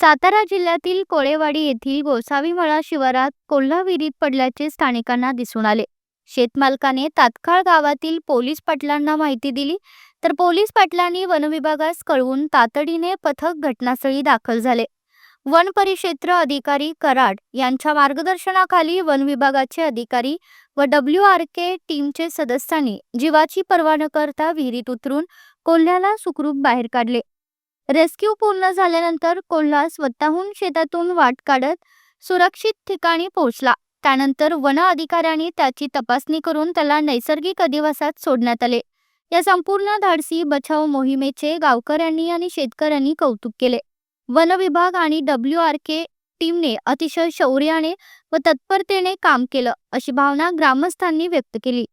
सातारा जिल्ह्यातील कोळेवाडी येथील गोसावी मळा शिवारात कोल्हा विहिरीत पडल्याचे स्थानिकांना दिसून आले. शेतमालकाने तात्काळ गावातील पोलीस पाटलांना माहिती दिली तर पोलीस पाटलांनी वनविभागास कळवून तातडीने पथक घटनास्थळी दाखल झाले. वन परिक्षेत्र अधिकारी कराड यांच्या मार्गदर्शनाखाली वन विभागाचे अधिकारी व डब्ल्यू आर के टीमचे सदस्यांनी जीवाची पर्वा न करता विहिरीत उतरून कोल्ह्याला सुखरूप बाहेर काढले. रेस्क्यू पूर्ण झाल्यानंतर कोल्हा स्वतःहून शेतातून वाट काढत सुरक्षित ठिकाणी पोहोचला. त्यानंतर वन अधिकाऱ्यांनी त्याची तपासणी करून त्याला नैसर्गिक अधिवासात सोडण्यात आले. या संपूर्ण धाडसी बचाव मोहिमेचे गावकऱ्यांनी आणि शेतकऱ्यांनी कौतुक केले. वन विभाग आणि डब्ल्यू आर के टीमने अतिशय शौर्याने व तत्परतेने काम केलं अशी भावना ग्रामस्थांनी व्यक्त केली.